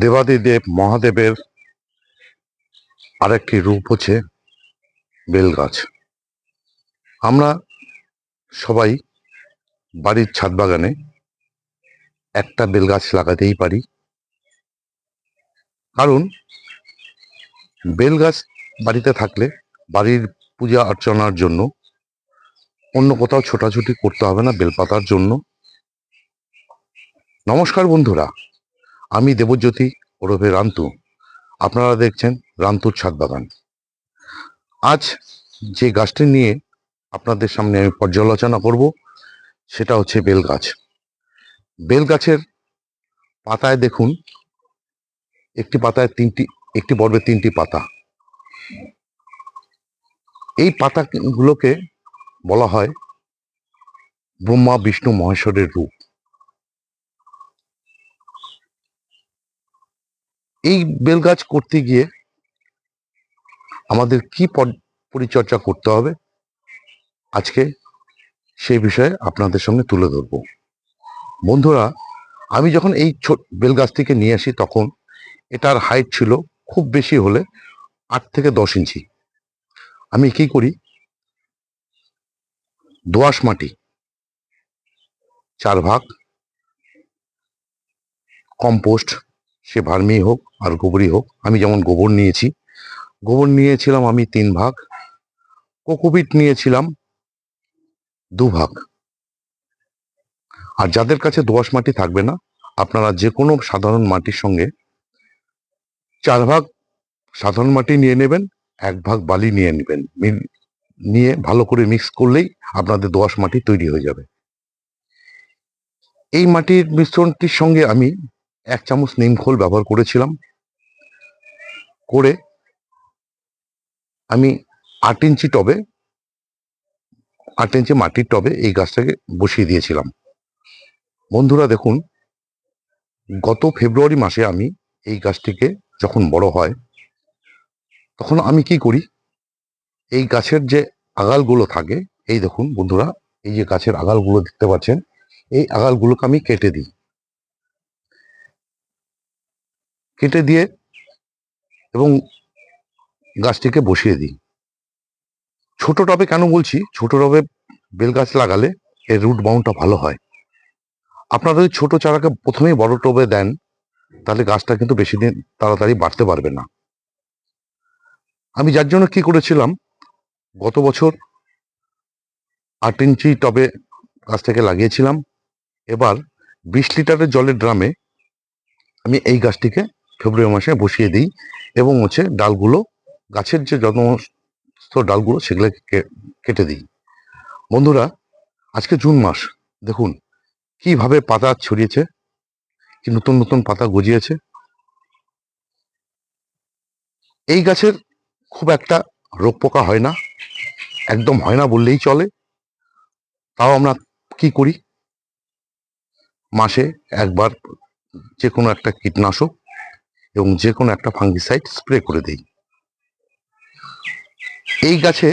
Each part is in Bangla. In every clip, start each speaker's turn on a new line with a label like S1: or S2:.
S1: দেবাদিদেব মহাদেবের আরেকটি রূপ হচ্ছে বেলগাছ। আমরা সবাই বাড়ির ছাদ বাগানে একটা বেলগাছ লাগাতেই পারি। কারণ বেলগাছ বাড়িতে থাকলে বাড়ির পূজা অর্চনার জন্য অন্য কোথাও ছোটাছুটি করতে হবে না, বেলপাতার জন্য। নমস্কার বন্ধুরা আমি দেবজ্যোতি ওরফে রান্তু। আপনারা দেখছেন রান্তুর ছাদ বাগান। আজ যে গাছটি নিয়ে আপনাদের সামনে আমি পর্যালোচনা করব, সেটা হচ্ছে বেলগাছ বেলগাছের পাতায় দেখুন, একটি পাতায় তিনটি, একটি পর্বে তিনটি পাতা। এই পাতাগুলোকে বলা হয় ব্রহ্মা, বিষ্ণু, মহেশ্বরের রূপ। এই বেলগাছ করতে গিয়ে আমাদের কি পর- পরিচর্যা করতে হবে? আজকে সেই বিষয়ে আপনাদের সঙ্গে তুলে ধরব। বন্ধুরা, আমি যখন এই ছোট বেলগাছটিকে নিয়ে আসি, তখন এটার হাইট ছিল খুব বেশি হলে আট থেকে দশ ইঞ্চি। আমি কি করি? দোআঁশ মাটি চার ভাগ, কম্পোস্ট সে ভার্মি হোক আর গোবরই হোক, আমি যেমন গোবর নিয়েছি। গোবর নিয়েছিলাম আমি তিন ভাগ, কোকোপিট নিয়েছিলাম দু ভাগ। আর যাদের কাছে দোআঁশ মাটি থাকবে না, আপনারা যে কোনো সাধারণ মাটির সঙ্গে চার ভাগ সাধারণ মাটি নিয়ে নেবেন, এক ভাগ বালি নিয়ে নেবেন। নিয়ে ভালো করে মিক্স করলেই আপনাদের দোআঁশ মাটি তৈরি হয়ে যাবে। এই মাটির মিশ্রণটির সঙ্গে আমি এক চামচ নিম খোল ব্যবহার করেছিলাম। করে আমি আট ইঞ্চি টবে, আট ইঞ্চি মাটির টবে এই গাছটাকে বসিয়ে দিয়েছিলাম। বন্ধুরা দেখুন, গত ফেব্রুয়ারি মাসে আমি এই গাছটিকে যখন বড় হয়, তখন আমি কি করি? এই গাছের যে আগালগুলো থাকে, এই দেখুন বন্ধুরা, এই যে গাছের আগালগুলো দেখতে পাচ্ছেন, এই আগালগুলোকে আমি কেটে দিই। কেটে দিয়ে এবং গাছটিকে বসিয়ে দিই। ছোট টবে কেন বলছি? ছোট টবে বেল গাছ লাগালে এর রুট বাউন্ডটা ভালো হয়। আপনারা যদি ছোট চারাকে প্রথমেই বড় টবে দেন, তাহলে গাছটা কিন্তু বেশি দিন তাড়াতাড়ি বাড়তে পারবে না। আমি যার জন্য কি করেছিলাম? গত বছর আট ইঞ্চি টবে গাছটাকে লাগিয়েছিলাম। এবার বিশ লিটারের জলের ড্রামে আমি এই গাছটিকে ফেব্রুয়ারি মাসে বসিয়ে দিই এবং হচ্ছে ডালগুলো, গাছের যে সমস্ত ডালগুলো সেগুলো কেটে দিই। বন্ধুরা, আজকে জুন মাস, দেখুন কীভাবে পাতা ছড়িয়েছে, কি নতুন নতুন পাতা গজিয়েছে। এই গাছের খুব একটা রোগ পোকা হয় না, একদম হয় না বললেই চলে। তাও আমরা কি করি? মাসে একবার যে কোনো একটা কীটনাশক এবং যে কোনো একটা ফাঙ্গিসাইড স্প্রে করে দেই। এই গাছে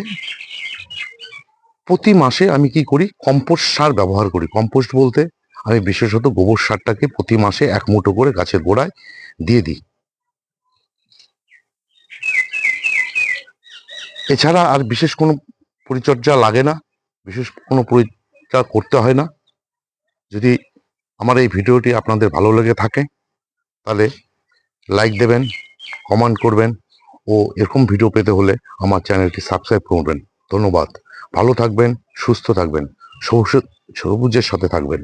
S1: প্রতি মাসে আমি কি করি? কম্পোস্ট সার ব্যবহার করি। কম্পোস্ট বলতে আমি বিশেষত গোবর সারটাকে প্রতি মাসে এক মুঠো করে গাছের গোড়ায় দিয়ে দিই। এছাড়া আর বিশেষ কোনো পরিচর্যা লাগে না। বিশেষ কোনো পরিচর্যা করতে হয় না। যদি আমার এই ভিডিওটি আপনাদের ভালো লেগে থাকে, তাহলে লাইক দেবেন কমেন্ট করবেন ও এরকম ভিডিও পেতে হলে আমার চ্যানেলটি সাবস্ক্রাইব করবেন। ধন্যবাদ। ভালো থাকবেন, সুস্থ থাকবেন সবুজের সাথে থাকবেন।